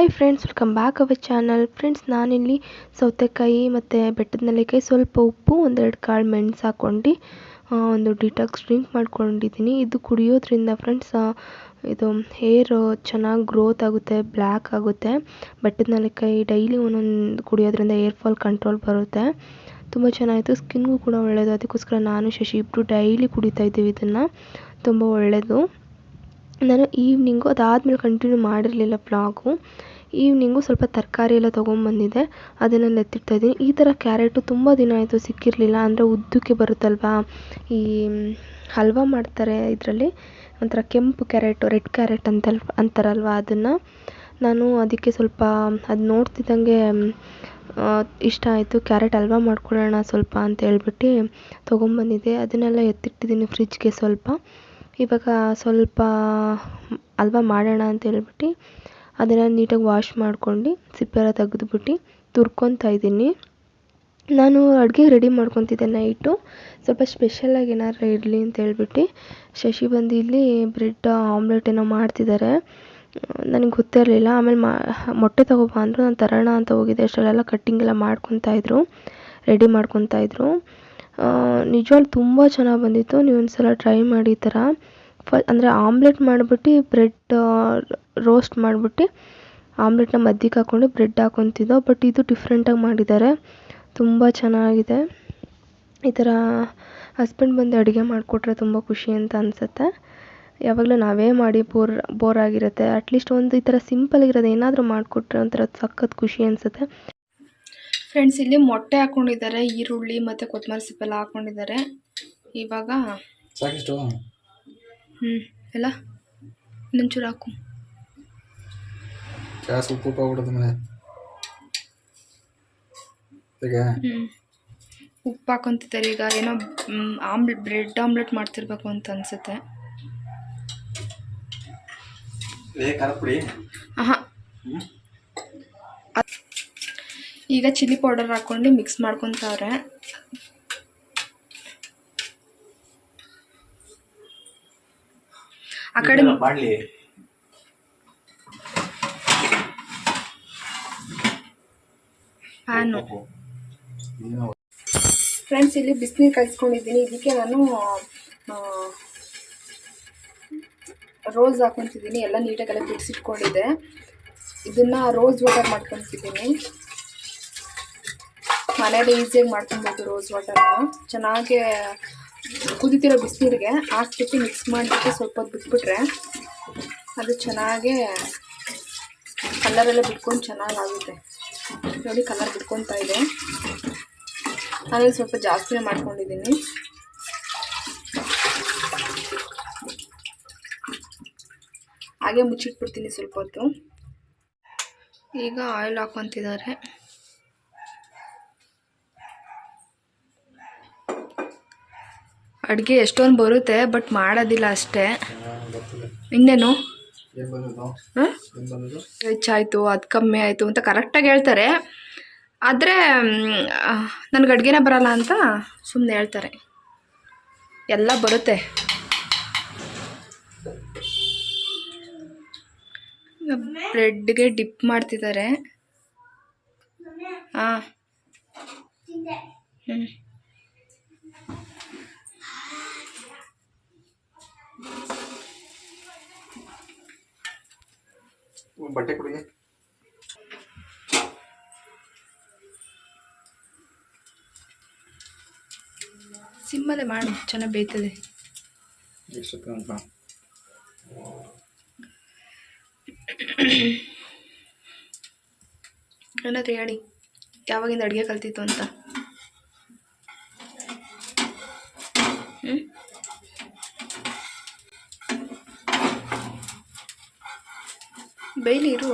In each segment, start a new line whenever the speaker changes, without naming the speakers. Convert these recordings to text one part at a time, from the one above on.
Hi friends welcome back our channel friends ನಾನಿಲ್ಲಿ ಸೌತೆಕಾಯಿ ಮತ್ತು ಬೆಟ್ಟದ ನೆಲೆಕಾಯಿ ಸ್ವಲ್ಪ ಉಪ್ಪು, ಒಂದೆರಡು ಕಾಳು ಮೆಣಸು ಹಾಕ್ಕೊಂಡು ಒಂದು ಡಿಟಾಕ್ಸ್ ಡ್ರಿಂಕ್ ಮಾಡ್ಕೊಂಡಿದ್ದೀನಿ. ಇದು ಕುಡಿಯೋದ್ರಿಂದ ಫ್ರೆಂಡ್ಸ್ ಇದು ಹೇರ್ ಚೆನ್ನಾಗಿ ಗ್ರೋತ್ ಆಗುತ್ತೆ ಬ್ಲ್ಯಾಕ್ ಆಗುತ್ತೆ. ಬೆಟ್ಟದ ನೆಲೆಕಾಯಿ ಡೈಲಿ ಒಂದೊಂದು ಕುಡಿಯೋದ್ರಿಂದ ಏರ್ ಫಾಲ್ ಕಂಟ್ರೋಲ್ ಬರುತ್ತೆ. ತುಂಬ ಚೆನ್ನಾಗಿತ್ತು ಸ್ಕಿನ್ಗೂ ಕೂಡ ಒಳ್ಳೆಯದು ಅದಕ್ಕೋಸ್ಕರ ನಾನು ಶಶಿ ಇಬ್ಬರು ಡೈಲಿ ಕುಡಿತಾ ಇದ್ದೀವಿ ಇದನ್ನು. ತುಂಬ ಒಳ್ಳೆಯದು ನಾನು ಈವ್ನಿಂಗು ಅದಾದ್ಮೇಲೆ ಕಂಟಿನ್ಯೂ ಮಾಡಿರಲಿಲ್ಲ ವ್ಲಾಗು ಈವ್ನಿಂಗು ಸ್ವಲ್ಪ ತರಕಾರಿ ಎಲ್ಲ ತೊಗೊಂಬಂದಿದ್ದೆ. ಅದನ್ನೆಲ್ಲ ಎತ್ತಿಡ್ತಾ ಇದ್ದೀನಿ. ಈ ಥರ ಕ್ಯಾರೆಟು ತುಂಬ ದಿನ ಆಯಿತು ಸಿಕ್ಕಿರಲಿಲ್ಲ. ಅಂದರೆ ಉದ್ದಕ್ಕೆ ಬರುತ್ತಲ್ವಾ? ಈ ಹಲ್ವಾ ಮಾಡ್ತಾರೆ ಇದರಲ್ಲಿ. ಒಂಥರ ಕೆಂಪು ಕ್ಯಾರೆಟು ರೆಡ್ ಕ್ಯಾರೆಟ್ ಅಂತಲ್, ಅಂತಾರಲ್ವ ಅದನ್ನು. ನಾನು ಅದಕ್ಕೆ ಸ್ವಲ್ಪ, ಅದು ನೋಡ್ತಿದ್ದಂಗೆ ಇಷ್ಟ ಆಯಿತು. ಕ್ಯಾರೆಟ್ ಹಲ್ವಾ ಮಾಡ್ಕೊಳ್ಳೋಣ ಸ್ವಲ್ಪ ಅಂತ ಹೇಳ್ಬಿಟ್ಟು ತೊಗೊಂಬಂದಿದ್ದೆ. ಅದನ್ನೆಲ್ಲ ಎತ್ತಿಟ್ಟಿದ್ದೀನಿ ಫ್ರಿಜ್ಗೆ ಸ್ವಲ್ಪ. ಇವಾಗ ಸ್ವಲ್ಪ ಹಲ್ವ ಮಾಡೋಣ ಅಂತ ಹೇಳ್ಬಿಟ್ಟು ಅದನ್ನು ನೀಟಾಗಿ ವಾಶ್ ಮಾಡ್ಕೊಂಡು ಸಿಪ್ಪೆಲ್ಲ ತೆಗೆದ್ಬಿಟ್ಟು ತುರ್ಕೊತಾ ಇದ್ದೀನಿ. ನಾನು ಅಡುಗೆ ರೆಡಿ ಮಾಡ್ಕೊತಿದ್ದೆ ನೈಟು ಸ್ವಲ್ಪ ಸ್ಪೆಷಲಾಗಿ ಏನಾದ್ರು ಇರಲಿ ಅಂತ ಹೇಳ್ಬಿಟ್ಟು ಶಶಿ ಬಂದು ಇಲ್ಲಿ ಬ್ರೆಡ್ ಆಮ್ಲೆಟ್ ಏನೋ ಮಾಡ್ತಿದ್ದಾರೆ ನನಗೆ ಗೊತ್ತಿರಲಿಲ್ಲ ಆಮೇಲೆ ಮಾ, ಮೊಟ್ಟೆ ತೊಗೊಬ ಅಂದರು. ನಾನು ತರೋಣ ಅಂತ ಹೋಗಿದ್ದೆ. ಅಷ್ಟರಲ್ಲೆಲ್ಲ ಕಟ್ಟಿಂಗ್ ಎಲ್ಲ ಮಾಡ್ಕೊತಾ ಇದ್ರು. ರೆಡಿ ಮಾಡ್ಕೊತಾ ಇದ್ರು. ನಿಜವಾಗ್ಲೂ ತುಂಬ ಚೆನ್ನಾಗಿ ಬಂದಿತ್ತು. ನೀವು ಒಂದು ಸಲ ಟ್ರೈ ಮಾಡಿ ಈ ಥರ ಫ ಅಂದರೆ ಆಮ್ಲೆಟ್ ಮಾಡಿಬಿಟ್ಟು ಬ್ರೆಡ್ ರೋಸ್ಟ್ ಮಾಡ್ಬಿಟ್ಟು ಆಮ್ಲೆಟ್ನ ಮಧ್ಯಕ್ಕೆ ಹಾಕ್ಕೊಂಡು ಬ್ರೆಡ್ ಹಾಕ್ಕೊತಿದ್ದೋ ಬಟ್ ಇದು ಡಿಫ್ರೆಂಟಾಗಿ ಮಾಡಿದ್ದಾರೆ. ತುಂಬ ಚೆನ್ನಾಗಿದೆ. ಈ ಥರ ಹಸ್ಬೆಂಡ್ ಬಂದು ಅಡುಗೆ ಮಾಡಿಕೊಟ್ರೆ ತುಂಬ ಖುಷಿ ಅಂತ ಅನಿಸುತ್ತೆ. ಯಾವಾಗಲೂ ನಾವೇ ಮಾಡಿ ಬೋರ್ ಬೋರ್ ಆಗಿರುತ್ತೆ. ಅಟ್ಲೀಸ್ಟ್ ಒಂದು ಈ ಥರ ಸಿಂಪಲ್ ಇರೋದು ಏನಾದರೂ ಮಾಡಿಕೊಟ್ರೆ ಒಂಥರ ಸಖತ್ ಖುಷಿ ಅನಿಸುತ್ತೆ. ಫ್ರೆಂಡ್ಸ್ ಇಲ್ಲಿ ಮೊಟ್ಟೆ ಹಾಕೊಂಡಿದ್ದಾರೆ ಈರುಳ್ಳಿ ಮತ್ತು ಕೊತ್ತಂಬರಿ ಸೊಪ್ಪೆಲ್ಲ ಹಾಕೊಂಡಿದ್ದಾರೆ. ಇವಾಗ
ಸಾಕಿಷ್ಟು?
ಹ್ಞೂ ಎಲ್ಲ ಇನ್ನೊಂಚೂರು ಹಾಕು.
ಗ್ಯಾಸ್ ಉಪ್ಪು ಹೇಗೆ.
ಹ್ಞೂ ಉಪ್ಪು ಹಾಕೊಂತಿದ್ದಾರೆ ಈಗ ಏನೋ ಆಮ್ಲೆಟ್ ಬ್ರೆಡ್ ಆಮ್ಲೆಟ್ ಮಾಡ್ತಿರ್ಬೇಕು ಅಂತ ಅನಿಸುತ್ತೆ. ಹಾಂ ಈಗ ಚಿಲ್ಲಿ ಪೌಡರ್ ಹಾಕ್ಕೊಂಡು ಮಿಕ್ಸ್ ಮಾಡ್ಕೊತಾವ್ರೆ ಆ ಕಡೆ ಪ್ಯಾನು ಫ್ರೆಂಡ್ಸ್ ಇಲ್ಲಿ ಬಿಸಿನೀರು ಕಲಿಸ್ಕೊಂಡಿದ್ದೀನಿ. ಇದಕ್ಕೆ ನಾನು ರೋಸ್ ಹಾಕೊತಿದ್ದೀನಿ. ಎಲ್ಲ ನೀಟಾಗೆಲ್ಲ ಬಿಡಿಸಿಟ್ಕೊಂಡಿದ್ದೆ ಇದನ್ನು ರೋಸ್ ವಾಟರ್ ಮಾಡ್ಕೊತಿದ್ದೀನಿ. ಮನೇಲಿ ಈಸಿಯಾಗಿ ಮಾಡ್ಕೊಬೋದು ರೋಸ್ ವಾಟರ್ನ ಚೆನ್ನಾಗಿ ಕುದಿತಿರೋ ಬಿಸಿನೀರಿಗೆ ಹಾಕ್ಬಿಟ್ಟು ಮಿಕ್ಸ್ ಮಾಡಿಬಿಟ್ಟು ಸ್ವಲ್ಪ ಹೊತ್ತು ಬಿಟ್ಬಿಟ್ರೆ ಅದು ಚೆನ್ನಾಗೇ ಕಲರೆಲ್ಲ ಬಿಟ್ಕೊಂಡು ಚೆನ್ನಾಗಾಗುತ್ತೆ. ನೋಡಿ ಕಲರ್ ಬಿಟ್ಕೊತಾ ಇದೆ. ಆಮೇಲೆ ಸ್ವಲ್ಪ ಜಾಸ್ತಿನೇ ಮಾಡ್ಕೊಂಡಿದ್ದೀನಿ. ಹಾಗೆ ಮುಚ್ಚಿಟ್ಬಿಡ್ತೀನಿ ಸ್ವಲ್ಪ ಹೊತ್ತು. ಈಗ ಆಯಿಲ್ ಹಾಕೊತಿದ್ದಾರೆ ಅಡುಗೆ ಎಷ್ಟೊಂದು ಬರುತ್ತೆ ಬಟ್ ಮಾಡೋದಿಲ್ಲ ಅಷ್ಟೇ. ಇನ್ನೇನು? ಹೆಚ್ಚಾಯಿತು, ಅದು ಕಮ್ಮಿ ಆಯಿತು ಅಂತ ಕರೆಕ್ಟಾಗಿ ಹೇಳ್ತಾರೆ. ಆದರೆ ನನಗೆ ಅಡುಗೆನೇ ಬರಲ್ಲ ಅಂತ ಸುಮ್ಮನೆ ಹೇಳ್ತಾರೆ. ಎಲ್ಲ ಬರುತ್ತೆ. ಬ್ರೆಡ್ಗೆ ಡಿಪ್ ಮಾಡ್ತಿದ್ದಾರೆ. ಹಾಂ. ಹ್ಞೂ
ಬಟ್ಟೆ ಕೊಡಿ.
ಸಿಮ್ಮಲ್ಲೇ ಮಾಡಿ ಚೆನ್ನಾಗಿ ಬೇಯ್ತದೆ.
ಎಷ್ಟು
ಏನಾದ್ರು ಹೇಳಿ ಯಾವಾಗಿಂದ ಅಡುಗೆ ಕಲ್ತಿತ್ತು ಅಂತ. ಬೈಲಿ ಇರು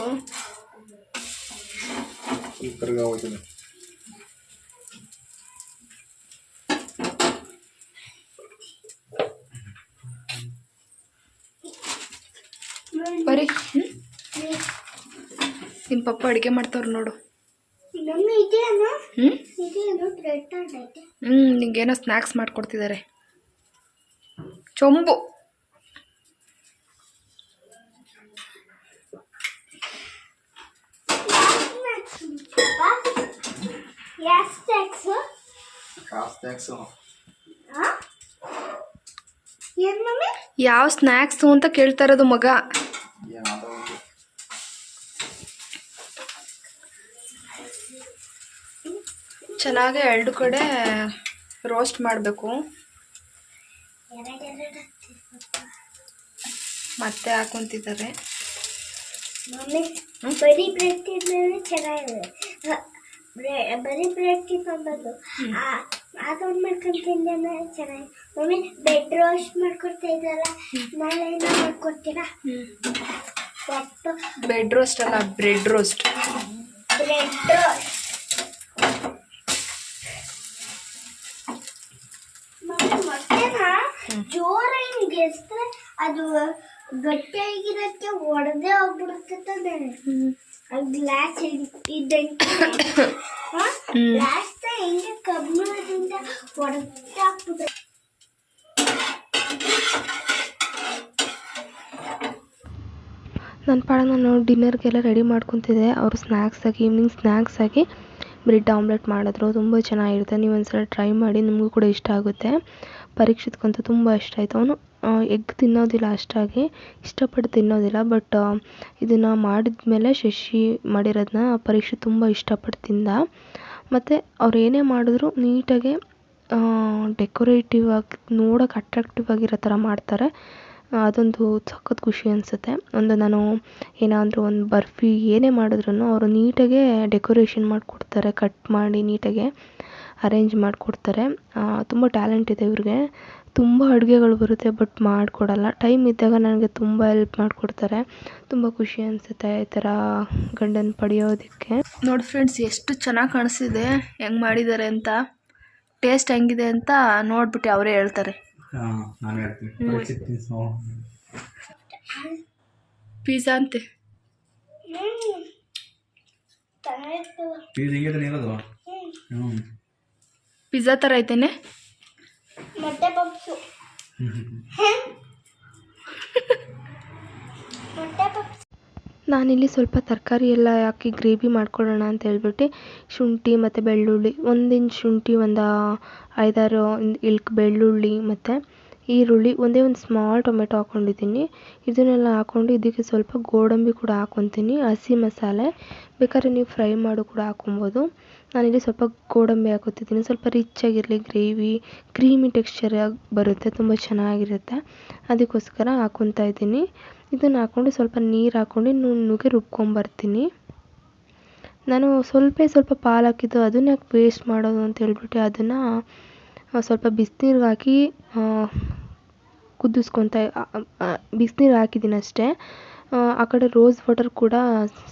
ಈ ಕರ್ಗ ಹೋಗ್ತೀನಿ.
ಬರೀ. ಹ್ಞೂ ನಿಮ್ಮ ಪಪ್ಪ ಅಡುಗೆ ಮಾಡ್ತವ್ರು ನೋಡು. ಹ್ಞೂ ನಿಂಗೇನೋ ಸ್ನ್ಯಾಕ್ಸ್ ಮಾಡಿಕೊಡ್ತಿದ್ದಾರೆ ಚೊಂಬು.
ಯಾಸ್ ಟ್ಯಾಕ್ಸು
ಕಾಸು ಟ್ಯಾಕ್ಸು
ಏನ್ ಮಮ್ಮಿ
ಯಾವ ಸ್ನ್ಯಾಕ್ಸು ಅಂತ ಕೇಳ್ತಾ ಇರೋದು ಮಗ?
ಯಾವುದೋ ಒಂದು.
ಚೆನ್ನಾಗಿ ಎರಡು ಕಡೆ ರೋಸ್ಟ್ ಮಾಡಬೇಕು. ಮತ್ತೆ ಹಾಕೊಂತಿದ್ದಾರೆ.
ಮಮ್ಮಿ ಬರೀ ಬ್ರೆಡ್ ತಿನ್ನೋದು ಚೆನ್ನಾಗಿದೆ. ಬ್ರೆ- ಬರೀ ಬ್ರೆಡ್ ತಿನ್ನೋದು ಅದೊಂದು ಮಾಡ್ಕೊಂಡು ತಿಂದೇನೆ ಚೆನ್ನಾಗಿ. ಮಮ್ಮಿ ಬೆಡ್ ರೋಸ್ಟ್ ಮಾಡ್ಕೊಡ್ತಾ ಇದ್ದಲ್ಲ ನಾಳೆ ಏನೋ ಮಾಡ್ಕೊಡ್ತೀರಾ?
ಬೆಡ್ ರೋಸ್ಟ್ ಅಲ್ಲ ಬ್ರೆಡ್ ರೋಸ್ಟ್
ಬ್ರೆಡ್ ರೋಸ್ಟ್ ಜೋರಾಗಿ ಅದು ಗಟ್ಟಿಯಾಗಿರೋಕ್ಕೆ ಒಡೆದೇ ಹೋಗ್ಬಿಡುತ್ತೆ ತಾನೆ ಗ್ಲಾಸ್ ಇದ್ದಂಗೆ ಗ್ಲಾಸ್ ಹೆಂಗೆ ಕಬ್ಬಿಣದಿಂದ ಹೊಡೆದೇ ಹಾಕ್ಬಿಟ್ರೆ
ನನ್ನ ಪಾಡ ನಾನು ಡಿನ್ನರ್ಗೆಲ್ಲ ರೆಡಿ ಮಾಡ್ಕೊತಿದ್ದೆ. ಅವರು ಸ್ನ್ಯಾಕ್ಸಾಗಿ ಈವ್ನಿಂಗ್ ಸ್ನ್ಯಾಕ್ಸಾಗಿ ಬ್ರೆಡ್ ಆಮ್ಲೆಟ್ ಮಾಡಿದ್ರು, ತುಂಬ ಚೆನ್ನಾಗಿರುತ್ತೆ. ನೀವು ಒಂದ್ಸಲ ಟ್ರೈ ಮಾಡಿ, ನಿಮಗೂ ಕೂಡ ಇಷ್ಟ ಆಗುತ್ತೆ. ಪರೀಕ್ಷಿತ್ಗಂತೂ ತುಂಬ ಇಷ್ಟ ಆಯಿತು. ಅವನು ಎಗ್ ತಿನ್ನೋದಿಲ್ಲ ಅಷ್ಟಾಗಿ, ಇಷ್ಟಪಟ್ಟು ತಿನ್ನೋದಿಲ್ಲ, ಬಟ್ ಇದನ್ನು ಮಾಡಿದ್ಮೇಲೆ ಶಶಿ ಮಾಡಿರೋದನ್ನ ಪರೀಕ್ಷೆ ತುಂಬ ಇಷ್ಟಪಟ್ಟು ತಿಂದ. ಮತ್ತು ಅವ್ರು ಏನೇ ಮಾಡಿದ್ರು ನೀಟಾಗಿ ಡೆಕೋರೇಟಿವ್ ಆಗಿ, ನೋಡೋಕೆ ಅಟ್ರಾಕ್ಟಿವ್ ಆಗಿರೋ ಥರ ಮಾಡ್ತಾರೆ. ಅದೊಂದು ಸಖತ್ ಖುಷಿ ಅನಿಸುತ್ತೆ. ಒಂದು ನಾನು ಏನಾದರೂ ಒಂದು ಬರ್ಫಿ ಏನೇ ಮಾಡಿದ್ರು ಅವರು ನೀಟಾಗೆ ಡೆಕೋರೇಷನ್ ಮಾಡಿಕೊಡ್ತಾರೆ, ಕಟ್ ಮಾಡಿ ನೀಟಾಗೆ ಅರೇಂಜ್ ಮಾಡಿಕೊಡ್ತಾರೆ. ತುಂಬ ಟ್ಯಾಲೆಂಟ್ ಇದೆ ಇವ್ರಿಗೆ. ತುಂಬ ಅಡುಗೆಗಳು ಬರುತ್ತೆ ಬಟ್ ಮಾಡಿಕೊಡಲ್ಲ. ಟೈಮ್ ಇದ್ದಾಗ ನನಗೆ ತುಂಬ ಹೆಲ್ಪ್ ಮಾಡಿಕೊಡ್ತಾರೆ. ತುಂಬ ಖುಷಿ ಅನಿಸುತ್ತೆ ಈ ಥರ ಗಂಡನ ಪಡೆಯೋದಕ್ಕೆ. ನೋಡಿ ಫ್ರೆಂಡ್ಸ್, ಎಷ್ಟು ಚೆನ್ನಾಗಿ ಕಾಣಿಸ್ತಿದೆ. ಹೆಂಗೆ ಮಾಡಿದ್ದಾರೆ ಅಂತ, ಟೇಸ್ಟ್ ಹೆಂಗಿದೆ ಅಂತ ನೋಡ್ಬಿಟ್ಟು ಅವರೇ ಹೇಳ್ತಾರೆ.
ನಾನು ಹೇಳ್ತೀನಿ.
ಪಿಜ್ಜಾ ಅಂತೆ.
ಹ್ಞೂ
ಪಿಜ್ಜಾ ಥರ ಐತೇನೆ?
ಮೊಟ್ಟೆ ಪಪ್ಸು.
ನಾನಿಲ್ಲಿ ಸ್ವಲ್ಪ ತರಕಾರಿ ಎಲ್ಲ ಹಾಕಿ ಗ್ರೇವಿ ಮಾಡ್ಕೊಳ್ಳೋಣ ಅಂತ ಹೇಳ್ಬಿಟ್ಟು ಶುಂಠಿ ಮತ್ತು ಬೆಳ್ಳುಳ್ಳಿ ಒಂದಿಂಚು ಶುಂಠಿ ಒಂದು ಐದಾರು ಇಳ್ಕ್ ಬೆಳ್ಳುಳ್ಳಿ ಮತ್ತು ಈರುಳ್ಳಿ, ಒಂದೇ ಒಂದು ಸ್ಮಾಲ್ ಟೊಮೆಟೊ ಹಾಕ್ಕೊಂಡಿದ್ದೀನಿ ಇದನ್ನೆಲ್ಲ ಹಾಕ್ಕೊಂಡು ಇದಕ್ಕೆ ಸ್ವಲ್ಪ ಗೋಡಂಬಿ ಕೂಡ ಹಾಕ್ಕೊತೀನಿ ಹಸಿ ಮಸಾಲೆ. ಬೇಕಾದ್ರೆ ನೀವು ಫ್ರೈ ಮಾಡು ಕೂಡ ಹಾಕ್ಕೊಬೋದು ನಾನಿಲ್ಲಿ ಸ್ವಲ್ಪ ಗೋಡಂಬಿ ಹಾಕೋತಿದ್ದೀನಿ. ಸ್ವಲ್ಪ ರಿಚ್ ಆಗಿರಲಿ ಗ್ರೇವಿ ಕ್ರೀಮಿ ಟೆಕ್ಸ್ಚರ್ ಬರುತ್ತೆ, ತುಂಬ ಚೆನ್ನಾಗಿರುತ್ತೆ. ಅದಕ್ಕೋಸ್ಕರ ಹಾಕ್ಕೊತಾ ಇದ್ದೀನಿ. ಇದನ್ನು ಹಾಕ್ಕೊಂಡು ಸ್ವಲ್ಪ ನೀರು ಹಾಕ್ಕೊಂಡು ನುಣ್ಣಗೆ ರುಬ್ಕೊಂಬರ್ತೀನಿ. ನಾನು ಸ್ವಲ್ಪ ಸ್ವಲ್ಪ ಪಾಲು ಹಾಕಿದ್ದು ಅದನ್ನ ಯಾಕೆ ವೇಸ್ಟ್ ಮಾಡೋದು ಅಂತ ಹೇಳ್ಬಿಟ್ಟು ಅದನ್ನು ಸ್ವಲ್ಪ ಬಿಸಿನೀರ್ಗೆ ಹಾಕಿ ಕುದಿಸ್ಕೊತಾ ಬಿಸ್ನೀರು ಹಾಕಿದ್ದೀನಿ ಅಷ್ಟೇ. ಆ, ಕಡೆ ರೋಸ್ ವಾಟರ್ ಕೂಡ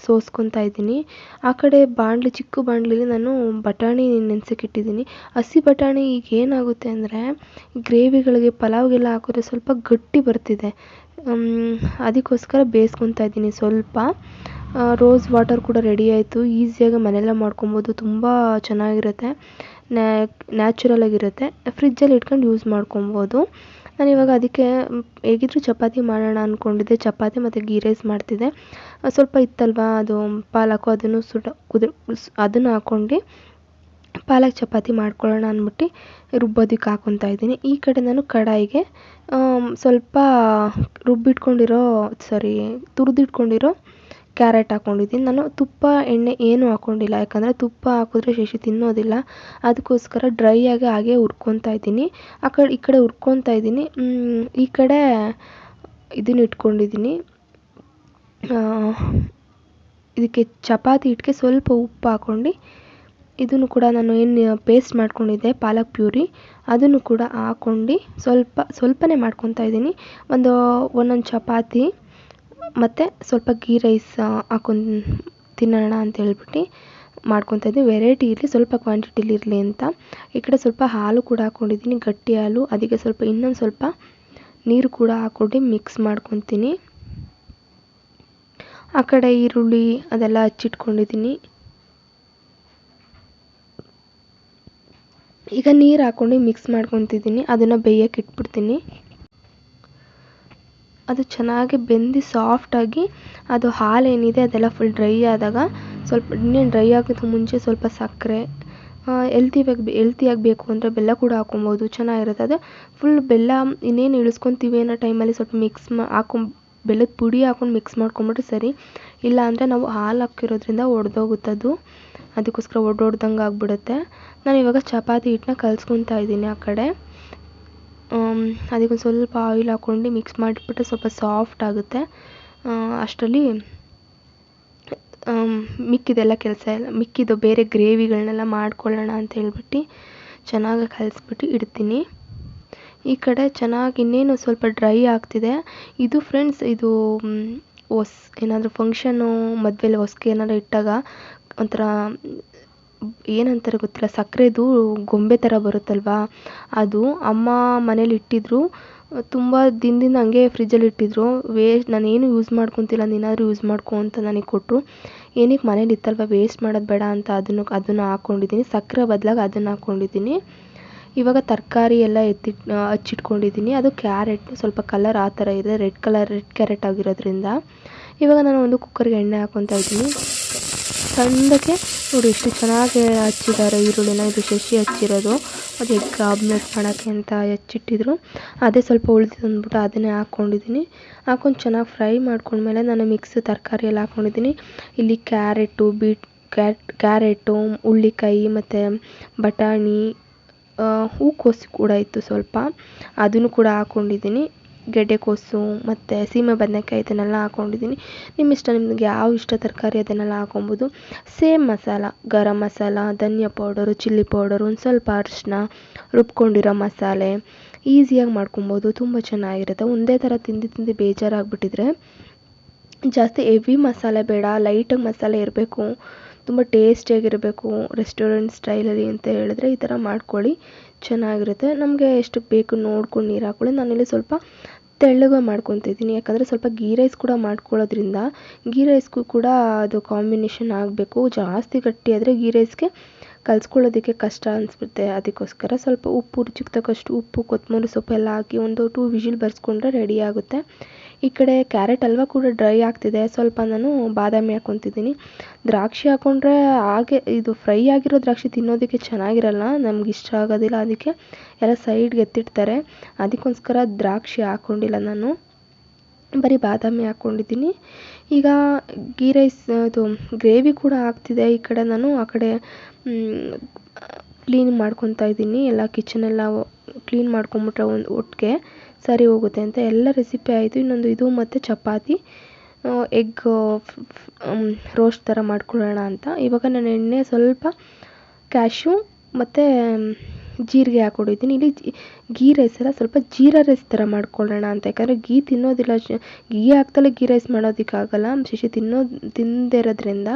ಸೋಸ್ಕೊತಾ ಇದ್ದೀನಿ. ಆ ಕಡೆ ಬಾಣಲಿ ಚಿಕ್ಕ ಬಾಣಲಿಲಿ ನಾನು ಬಟಾಣಿ ನೆನೆಸಕ್ಕಿಟ್ಟಿದ್ದೀನಿ ಹಸಿ ಬಟಾಣಿ ಈಗ ಏನಾಗುತ್ತೆ ಅಂದರೆ ಗ್ರೇವಿಗಳಿಗೆ ಪಲಾವ್ಗೆಲ್ಲ ಹಾಕಿದ್ರೆ ಸ್ವಲ್ಪ ಗಟ್ಟಿ ಬರ್ತಿದೆ. ಅದಕ್ಕೋಸ್ಕರ ಬೇಯಿಸ್ಕೊತಾ ಇದ್ದೀನಿ ಸ್ವಲ್ಪ. ರೋಸ್ ವಾಟರ್ ಕೂಡ ರೆಡಿ ಆಯಿತು. ಈಸಿಯಾಗಿ ಮನೆಯಲ್ಲೇ ಮಾಡ್ಕೊಬೋದು. ತುಂಬ ಚೆನ್ನಾಗಿರುತ್ತೆ. ನ್ಯಾಚುರಲ್ ಆಗಿರುತ್ತೆ. ಫ್ರಿಜ್ಜಲ್ಲಿ ಇಟ್ಕೊಂಡು ಯೂಸ್ ಮಾಡ್ಕೊಬೋದು. ನಾನು ಇವಾಗ ಅದಕ್ಕೆ ಹೇಗಿದ್ರು ಚಪಾತಿ ಮಾಡೋಣ ಅಂದ್ಕೊಂಡಿದ್ದೆ ಚಪಾತಿ ಮತ್ತು ಗೀ ರೈಸ್ ಮಾಡ್ತಿದ್ದೆ. ಸ್ವಲ್ಪ ಇತ್ತಲ್ವಾ, ಅದು ಪಾಲಕು, ಅದನ್ನು ಸುಡ ಕುದಿ ಅದನ್ನು ಹಾಕ್ಕೊಂಡು ಪಾಲಕ್ ಚಪಾತಿ ಮಾಡ್ಕೊಳ್ಳೋಣ ಅಂದ್ಬಿಟ್ಟು ರುಬ್ಬೋದಕ್ಕೆ ಹಾಕೊತಾ ಇದ್ದೀನಿ. ಈ ಕಡೆ ನಾನು ಕಡಾಯಿಗೆ ಸ್ವಲ್ಪ ರುಬ್ಬಿಟ್ಕೊಂಡಿರೋ ಸಾರಿ ತುರಿದಿಟ್ಕೊಂಡಿರೋ ಕ್ಯಾರೆಟ್ ಹಾಕ್ಕೊಂಡಿದ್ದೀನಿ ನಾನು ತುಪ್ಪ, ಎಣ್ಣೆ ಏನೂ ಹಾಕ್ಕೊಂಡಿಲ್ಲ ಯಾಕಂದರೆ ತುಪ್ಪ ಹಾಕಿದ್ರೆ ಶಶಿ ತಿನ್ನೋದಿಲ್ಲ. ಅದಕ್ಕೋಸ್ಕರ ಡ್ರೈ ಆಗಿ ಹಾಗೆ ಹುರ್ಕೊತಾ ಇದ್ದೀನಿ. ಆ ಕಡೆ, ಈ ಕಡೆ ಹುರ್ಕೊತಾ ಇದ್ದೀನಿ. ಈ ಕಡೆ ಇದನ್ನ ಇಟ್ಕೊಂಡಿದ್ದೀನಿ. ಇದಕ್ಕೆ ಚಪಾತಿ ಹಿಟ್ಟಿಗೆ ಸ್ವಲ್ಪ ಉಪ್ಪು ಹಾಕ್ಕೊಂಡು ಇದನ್ನು ಕೂಡ ನಾನು ಏನು ಪೇಸ್ಟ್ ಮಾಡ್ಕೊಂಡಿದ್ದೆ, ಪಾಲಕ್ ಪ್ಯೂರಿ, ಅದನ್ನು ಕೂಡ ಹಾಕ್ಕೊಂಡು ಸ್ವಲ್ಪ, ಸ್ವಲ್ಪನೇ ಮಾಡ್ಕೊತಾ ಇದ್ದೀನಿ. ಒಂದು, ಒಂದೊಂದು ಚಪಾತಿ. ಮತ್ತು ಸ್ವಲ್ಪ ಗೀ ರೈಸ್ ಹಾಕೊಂಡು ತಿನ್ನೋಣ ಅಂತ ಹೇಳ್ಬಿಟ್ಟು ಮಾಡ್ಕೊತಾ ಇದ್ದೀನಿ ವೆರೈಟಿ ಇರಲಿ, ಸ್ವಲ್ಪ ಕ್ವಾಂಟಿಟಿಲಿ ಇರಲಿ ಅಂತ. ಈ ಕಡೆ ಸ್ವಲ್ಪ ಹಾಲು ಕೂಡ ಹಾಕ್ಕೊಂಡಿದ್ದೀನಿ ಗಟ್ಟಿ ಹಾಲು. ಅದಕ್ಕೆ ಸ್ವಲ್ಪ ಇನ್ನೊಂದು ಸ್ವಲ್ಪ ನೀರು ಕೂಡ ಹಾಕ್ಕೊಂಡು ಮಿಕ್ಸ್ ಮಾಡ್ಕೊತೀನಿ. ಆ ಕಡೆ ಈರುಳ್ಳಿ ಅದೆಲ್ಲ ಹಚ್ಚಿಟ್ಕೊಂಡಿದ್ದೀನಿ. ಈಗ ನೀರು ಹಾಕ್ಕೊಂಡು ಮಿಕ್ಸ್ ಮಾಡ್ಕೊತಿದ್ದೀನಿ. ಅದನ್ನು ಬೇಯಕ್ಕೆ ಇಟ್ಬಿಡ್ತೀನಿ. ಅದು ಚೆನ್ನಾಗಿ ಬೆಂದು ಸಾಫ್ಟಾಗಿ ಅದು ಹಾಲೇನಿದೆ ಅದೆಲ್ಲ ಫುಲ್ ಡ್ರೈ ಆದಾಗ ಸ್ವಲ್ಪ ಇನ್ನೇನು ಡ್ರೈ ಆಗೋಕ್ಕಿಂತ ಮುಂಚೆ ಸ್ವಲ್ಪ ಸಕ್ಕರೆ ಎಲ್ತಿ ಎಲ್ತಿಯಾಗಿ ಬೇಕು ಅಂದರೆ ಬೆಲ್ಲ ಕೂಡ ಹಾಕ್ಕೊಬೋದು ಚೆನ್ನಾಗಿರುತ್ತೆ. ಅದು ಫುಲ್ ಬೆಲ್ಲ ಇನ್ನೇನು ಇಳಿಸ್ಕೊತೀವಿ ಅನ್ನೋ ಟೈಮಲ್ಲಿ ಸ್ವಲ್ಪ ಮಿಕ್ಸ್ ಮಾ ಹಾಕೊಂಡ್ ಬೆಲ್ಲದ ಪುಡಿ ಹಾಕೊಂಡು ಮಿಕ್ಸ್ ಮಾಡ್ಕೊಂಬಿಟ್ರೆ ಸರಿ. ಇಲ್ಲ ಅಂದರೆ ನಾವು ಹಾಲು ಹಾಕಿರೋದ್ರಿಂದ ಅದು. ಅದಕ್ಕೋಸ್ಕರ ಒಡ್ದೊಡ್ದಂಗೆ ಆಗಿಬಿಡುತ್ತೆ. ನಾನು ಇವಾಗ ಚಪಾತಿ ಹಿಟ್ಟನ್ನ ಕಲ್ಸ್ಕೊತಾ ಇದ್ದೀನಿ ಆ ಕಡೆ. ಅದಕ್ಕೊಂದು ಸ್ವಲ್ಪ ಆಯಿಲ್ ಹಾಕ್ಕೊಂಡು ಮಿಕ್ಸ್ ಮಾಡಿಬಿಟ್ಟು ಸ್ವಲ್ಪ ಸಾಫ್ಟ್ ಆಗುತ್ತೆ. ಅಷ್ಟರಲ್ಲಿ ಮಿಕ್ಕಿದೆಲ್ಲ ಕೆಲಸ ಎಲ್ಲ ಮಿಕ್ಕಿದ್ದು ಬೇರೆ ಗ್ರೇವಿಗಳನ್ನೆಲ್ಲ ಮಾಡ್ಕೊಳ್ಳೋಣ ಅಂತ ಹೇಳ್ಬಿಟ್ಟು ಚೆನ್ನಾಗಿ ಕಲಿಸ್ಬಿಟ್ಟು ಇಡ್ತೀನಿ. ಈ ಕಡೆ ಚೆನ್ನಾಗಿ ಇನ್ನೇನು ಸ್ವಲ್ಪ ಡ್ರೈ ಆಗ್ತಿದೆ. ಇದು ಫ್ರೆಂಡ್ಸ್ ಇದು ಹೊಸ್, ಏನಾದರೂ ಫಂಕ್ಷನು ಮದುವೆಲಿ ಹೊಸ್ಗೆ ಏನಾದ್ರು ಇಟ್ಟಾಗ ಒಂಥರ ಏನಂತಾರೆ ಗೊತ್ತಿಲ್ಲ, ಸಕ್ಕರೆದು ಗೊಂಬೆ ಥರ ಬರುತ್ತಲ್ವಾ? ಅದು ಅಮ್ಮ ಮನೇಲಿ ಇಟ್ಟಿದ್ರು, ತುಂಬ ದಿನದಿಂದ ಹಂಗೆ ಫ್ರಿಜ್ಜಲ್ಲಿ ಇಟ್ಟಿದ್ರು. ವೇಸ್ಟ್ ನಾನೇನು ಯೂಸ್ ಮಾಡ್ಕೊತಿಲ್ಲ, ನೀನಾದರೂ ಯೂಸ್ ಮಾಡ್ಕೊ ಅಂತ ನನಗೆ ಕೊಟ್ಟರು ಏನಕ್ಕೆ ಮನೇಲಿ ಇತ್ತಲ್ವ ವೇಸ್ಟ್ ಮಾಡೋದು ಬೇಡ ಅಂತ ಅದನ್ನು ಅದನ್ನು ಹಾಕ್ಕೊಂಡಿದ್ದೀನಿ ಸಕ್ಕರೆ ಬದಲಾಗಿ ಅದನ್ನು ಹಾಕ್ಕೊಂಡಿದ್ದೀನಿ ಇವಾಗ ತರಕಾರಿ ಎಲ್ಲ ಎತ್ತಿ ಹಚ್ಚಿಟ್ಕೊಂಡಿದ್ದೀನಿ. ಅದು ಕ್ಯಾರೆಟ್, ಸ್ವಲ್ಪ ಕಲರ್ ಆ ಥರ ಇದೆ ರೆಡ್ ಕಲರ್ ರೆಡ್ ಕ್ಯಾರೆಟ್ ಆಗಿರೋದ್ರಿಂದ. ಇವಾಗ ನಾನು ಒಂದು ಕುಕ್ಕರ್ಗೆ ಎಣ್ಣೆ ಹಾಕ್ಕೊತಾ ಇದ್ದೀನಿ. ಸಣ್ಣಕ್ಕೆ ನೋಡಿ, ಎಷ್ಟು ಚೆನ್ನಾಗಿ ಹಚ್ಚಿದ್ದಾರೆ ಈರುಳ್ಳಿನ. ಇದು ಶಶಿ ಹಚ್ಚಿರೋದು. ಅದು ಎಗ್ ಆಮ್ಲೆಟ್ ಮಾಡೋಕ್ಕೆ ಅಂತ ಹೆಚ್ಚಿಟ್ಟಿದ್ರು. ಅದೇ ಸ್ವಲ್ಪ ಉಳಿದಿದ್ದು ಅಂದ್ಬಿಟ್ಟು ಅದನ್ನೇ ಹಾಕ್ಕೊಂಡಿದ್ದೀನಿ. ಹಾಕೊಂಡು ಚೆನ್ನಾಗಿ ಫ್ರೈ ಮಾಡ್ಕೊಂಡ್ಮೇಲೆ ನಾನು ಮಿಕ್ಸ್ ತರಕಾರಿ ಎಲ್ಲ ಹಾಕ್ಕೊಂಡಿದ್ದೀನಿ. ಇಲ್ಲಿ ಕ್ಯಾರೆಟು, ಬೀಟ್, ಕ್ಯಾಟ್, ಕ್ಯಾರೆಟು ಹುಳ್ಳಿಕಾಯಿ ಮತ್ತು ಬಟಾಣಿ ಹೂಕೋಸು ಕೂಡ ಇತ್ತು ಸ್ವಲ್ಪ. ಅದನ್ನು ಕೂಡ ಹಾಕ್ಕೊಂಡಿದ್ದೀನಿ. ಗೆಡ್ಡೆಕೋಸು ಮತ್ತು ಸೀಮೆ ಬದನೇಕಾಯಿ ಇದನ್ನೆಲ್ಲ ಹಾಕ್ಕೊಂಡಿದ್ದೀನಿ ನಿಮ್ಮ ಇಷ್ಟ, ನಿಮಗೆ ಯಾವ ಇಷ್ಟ ತರಕಾರಿ ಅದನ್ನೆಲ್ಲ ಹಾಕೊಬೋದು. ಸೇಮ್ ಮಸಾಲ, ಗರಂ ಮಸಾಲ, ಧನಿಯಾ ಪೌಡರು, ಚಿಲ್ಲಿ ಪೌಡರು, ಒಂದು ಸ್ವಲ್ಪ ಅರಿಶಿನ ರುಬ್ಕೊಂಡಿರೋ ಮಸಾಲೆ, ಈಸಿಯಾಗಿ ಮಾಡ್ಕೊಬೋದು, ತುಂಬ ಚೆನ್ನಾಗಿರುತ್ತೆ. ಒಂದೇ ಥರ ತಿಂದು ತಿಂದು ಬೇಜಾರಾಗಿಬಿಟ್ಟಿದ್ರೆ ಜಾಸ್ತಿ ಹೆವಿ ಮಸಾಲೆ ಬೇಡ, ಲೈಟಾಗಿ ಮಸಾಲೆ ಇರಬೇಕು. ತುಂಬ ಟೇಸ್ಟಿಯಾಗಿರಬೇಕು ರೆಸ್ಟೋರೆಂಟ್ ಸ್ಟೈಲಲ್ಲಿ ಅಂತ ಹೇಳಿದ್ರೆ ಈ ಥರ ಮಾಡ್ಕೊಳ್ಳಿ. ಚೆನ್ನಾಗಿರುತ್ತೆ. ನಮಗೆ ಎಷ್ಟು ಬೇಕು ನೋಡ್ಕೊಂಡು ನೀರು ಹಾಕ್ಕೊಳ್ಳಿ. ನಾನಿಲ್ಲಿ ಸ್ವಲ್ಪ ತೆಳ್ಳಗೆ ಮಾಡ್ಕೊತಿದ್ದೀನಿ ಯಾಕಂದರೆ ಸ್ವಲ್ಪ ಗೀ ರೈಸ್ ಕೂಡ ಮಾಡ್ಕೊಳ್ಳೋದ್ರಿಂದ ಗೀ ರೈಸ್ಗೂ ಕೂಡ ಅದು ಕಾಂಬಿನೇಷನ್ ಆಗಬೇಕು. ಜಾಸ್ತಿ ಗಟ್ಟಿಯಾದರೆ ಗೀ ರೈಸ್ಗೆ ಕಲಿಸ್ಕೊಳ್ಳೋದಕ್ಕೆ ಕಷ್ಟ ಅನಿಸ್ಬಿಡುತ್ತೆ. ಅದಕ್ಕೋಸ್ಕರ ಸ್ವಲ್ಪ ಉಪ್ಪು, ರುಚಿಗೆ ತಕ್ಕಷ್ಟು ಉಪ್ಪು, ಕೊತ್ತಂಬರಿ ಸೊಪ್ಪೆಲ್ಲ ಹಾಕಿ ಒಂದು ಟೂ ವಿಷಿಲ್ ಬರ್ಸ್ಕೊಂಡ್ರೆ ರೆಡಿ ಆಗುತ್ತೆ. ಈ ಕಡೆ ಕ್ಯಾರೆಟ್ ಹಲ್ವ ಕೂಡ ಡ್ರೈ ಆಗ್ತಿದೆ. ಸ್ವಲ್ಪ ನಾನು ಬಾದಾಮಿ ಹಾಕ್ಕೊತಿದ್ದೀನಿ ದ್ರಾಕ್ಷಿ ಹಾಕ್ಕೊಂಡ್ರೆ ಹಾಗೆ ಇದು ಫ್ರೈ ಆಗಿರೋ ದ್ರಾಕ್ಷಿ ತಿನ್ನೋದಕ್ಕೆ ಚೆನ್ನಾಗಿರಲ್ಲ. ನಮ್ಗೆ ಇಷ್ಟ ಆಗೋದಿಲ್ಲ ಅದಕ್ಕೆ ಎಲ್ಲ ಸೈಡ್ಗೆ ಎತ್ತಿಡ್ತಾರೆ. ಅದಕ್ಕೋಸ್ಕರ ದ್ರಾಕ್ಷಿ ಹಾಕ್ಕೊಂಡಿಲ್ಲ ನಾನು. ಬರೀ ಬಾದಾಮಿ ಹಾಕ್ಕೊಂಡಿದ್ದೀನಿ ಈಗ ಗೀ ರೈಸ್ ಅದು ಗ್ರೇವಿ ಕೂಡ ಆಗ್ತಿದೆ ಈ ಕಡೆ ನಾನು. ಆ ಕಡೆ ಕ್ಲೀನ್ ಮಾಡ್ಕೊತಾ ಇದ್ದೀನಿ. ಎಲ್ಲ ಕಿಚನೆಲ್ಲ ಕ್ಲೀನ್ ಮಾಡ್ಕೊಂಬಿಟ್ರೆ ಒಂದು ಒಟ್ಟಿಗೆ ಸರಿ ಹೋಗುತ್ತೆ ಅಂತ ಎಲ್ಲ ರೆಸಿಪಿ ಆಯಿತು. ಇನ್ನೊಂದು ಇದು ಮತ್ತು ಚಪಾತಿ. ಎಗ್ ರೋಸ್ಟ್ ಥರ ಮಾಡ್ಕೊಳ್ಳೋಣ ಅಂತ. ಇವಾಗ ನಾನು ಎಣ್ಣೆ ಸ್ವಲ್ಪ ಕ್ಯಾಶು ಮತ್ತು ಜೀರಿಗೆ ಹಾಕ್ಕೊಂಡಿದ್ದೀನಿ. ಇಲ್ಲಿ ಗೀ ರೈಸ್ ಎಲ್ಲ ಸ್ವಲ್ಪ ಜೀರಾ ರೈಸ್ ಥರ ಮಾಡ್ಕೊಳ್ಳೋಣ ಅಂತ. ಯಾಕಂದರೆ ಗೀ ತಿನ್ನೋದಿಲ್ಲ. ಗೀ ಹಾಕ್ದಲೇ ಗೀ ರೈಸ್ ಮಾಡೋದಕ್ಕಾಗಲ್ಲ. ಶಶಿ ತಿನ್ನೋ ತಿನ್ನದೇ ಇರೋದ್ರಿಂದ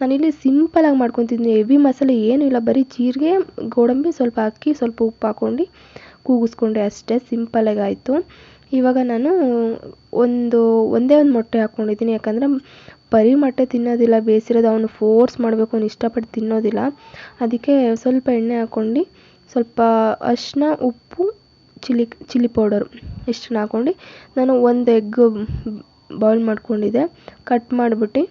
ನಾನಿಲ್ಲಿ ಸಿಂಪಲಾಗಿ ಮಾಡ್ಕೊತಿದ್ದೀನಿ ಹೆವಿ ಮಸಾಲೆ ಏನೂ ಇಲ್ಲ. ಬರೀ ಜೀರಿಗೆ, ಗೋಡಂಬಿ, ಸ್ವಲ್ಪ ಅಕ್ಕಿ, ಸ್ವಲ್ಪ ಉಪ್ಪು ಹಾಕ್ಕೊಂಡು ಕೂಗಿಸ್ಕೊಂಡೆ ಅಷ್ಟೇ ಸಿಂಪಲಾಗಿ ಆಯಿತು. ಇವಾಗ ನಾನು ಒಂದು, ಒಂದೇ ಒಂದು ಮೊಟ್ಟೆ ಹಾಕ್ಕೊಂಡಿದ್ದೀನಿ ಯಾಕಂದರೆ ಬರೀ ಮೊಟ್ಟೆ ತಿನ್ನೋದಿಲ್ಲ ಬೇಯಿಸಿರೋದು ಅವನು ಫೋರ್ಸ್ ಮಾಡಬೇಕು ಅವ್ನು ಇಷ್ಟಪಟ್ಟು ತಿನ್ನೋದಿಲ್ಲ. ಅದಕ್ಕೆ ಸ್ವಲ್ಪ ಎಣ್ಣೆ ಹಾಕ್ಕೊಂಡು ಸ್ವಲ್ಪ ಅರಿಶಿನ ಉಪ್ಪು, ಚಿಲ್ಲಿ ಚಿಲ್ಲಿ ಪೌಡರು ಇಷ್ಟನ್ನ ಹಾಕ್ಕೊಂಡು ನಾನು ಒಂದು ಎಗ್ ಬಾಯ್ಲ್ ಮಾಡ್ಕೊಂಡಿದ್ದೆ. ಕಟ್ ಮಾಡಿಬಿಟ್ಟು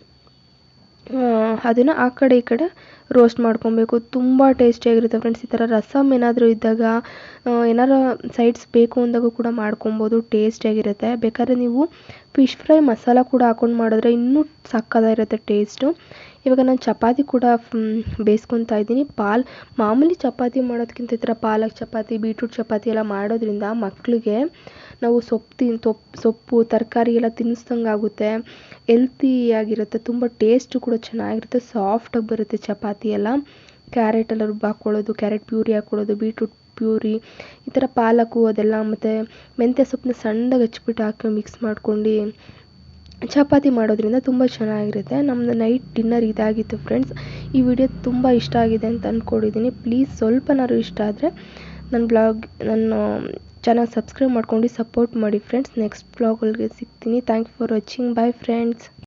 ಅದನ್ನು ಆ ಕಡೆ ಈ ಕಡೆ ರೋಸ್ಟ್ ಮಾಡ್ಕೊಬೇಕು. ತುಂಬ ಟೇಸ್ಟಿಯಾಗಿರುತ್ತೆ ಫ್ರೆಂಡ್ಸ್ ಈ ಥರ ರಸಮ್ ಏನಾದರೂ ಇದ್ದಾಗ ಏನಾರು ಸೈಡ್ಸ್ ಬೇಕು ಅಂದಾಗ ಕೂಡ ಮಾಡ್ಕೊಬೋದು. ಟೇಸ್ಟಿಯಾಗಿರುತ್ತೆ ಬೇಕಾದ್ರೆ ನೀವು ಫಿಶ್ ಫ್ರೈ ಮಸಾಲ ಕೂಡ ಹಾಕೊಂಡು ಮಾಡಿದ್ರೆ ಇನ್ನೂ ಸಕ್ಕತ್ತಾಗಿರುತ್ತೆ ಟೇಸ್ಟು ಇವಾಗ ನಾನು ಚಪಾತಿ ಕೂಡ ಬೇಯಿಸ್ಕೊತಾ ಇದ್ದೀನಿ. ಪಾಲ್, ಮಾಮೂಲಿ ಚಪಾತಿ ಮಾಡೋದಕ್ಕಿಂತ ಈ ಥರ ಪಾಲಕ್ ಚಪಾತಿ ಬೀಟ್ರೂಟ್ ಚಪಾತಿ ಎಲ್ಲ ಮಾಡೋದ್ರಿಂದ ಮಕ್ಕಳಿಗೆ ನಾವು ಸೊಪ್ಪು ತಿನ್ ಸೊಪ್ಪು, ತರಕಾರಿ ಎಲ್ಲ ತಿನ್ನಿಸ್ದಂಗೆ ಆಗುತ್ತೆ. ಎಲ್ತಿಯಾಗಿರುತ್ತೆ ತುಂಬ ಟೇಸ್ಟು ಕೂಡ ಚೆನ್ನಾಗಿರುತ್ತೆ. ಸಾಫ್ಟಾಗಿ ಬರುತ್ತೆ ಚಪಾತಿ ಎಲ್ಲ. ಕ್ಯಾರೆಟ್ ಎಲ್ಲ ರುಬ್ಬಿ ಹಾಕ್ಕೊಳ್ಳೋದು ಕ್ಯಾರೆಟ್ ಪ್ಯೂರಿ ಹಾಕ್ಕೊಳ್ಳೋದು ಬೀಟ್ರೂಟ್ ಪ್ಯೂರಿ ಈ ಥರ ಪಾಲಕು ಅದೆಲ್ಲ ಮತ್ತು ಮೆಂತ್ಯ ಸೊಪ್ಪನ್ನ ಸಣ್ಣಗೆ ಹಚ್ಬಿಟ್ಟು ಹಾಕಿ ಮಿಕ್ಸ್ ಮಾಡ್ಕೊಂಡು ಚಪಾತಿ ಮಾಡೋದ್ರಿಂದ ತುಂಬ ಚೆನ್ನಾಗಿರುತ್ತೆ. ನಮ್ಮದು ನೈಟ್ ಡಿನ್ನರ್ ಇದಾಗಿತ್ತು ಫ್ರೆಂಡ್ಸ್ ಈ ವಿಡಿಯೋ ತುಂಬ ಇಷ್ಟ ಆಗಿದೆ ಅಂತ ಅಂದ್ಕೊಂಡಿದ್ದೀನಿ ಪ್ಲೀಸ್ ಸ್ವಲ್ಪನಾದ್ರು ಇಷ್ಟ ಆದರೆ ನನ್ನ ಬ್ಲಾಗ್ ನನ್ನ ಚಾನಲ್ ಸಬ್ಸ್ಕ್ರೈಬ್ ಮಾಡ್ಕೊಂಡು ಸಪೋರ್ಟ್ ಮಾಡಿ ಫ್ರೆಂಡ್ಸ್ ನೆಕ್ಸ್ಟ್ ಬ್ಲಾಗಲ್ಲಿ ಸಿಗ್ತೀನಿ. Thank you for watching bye friends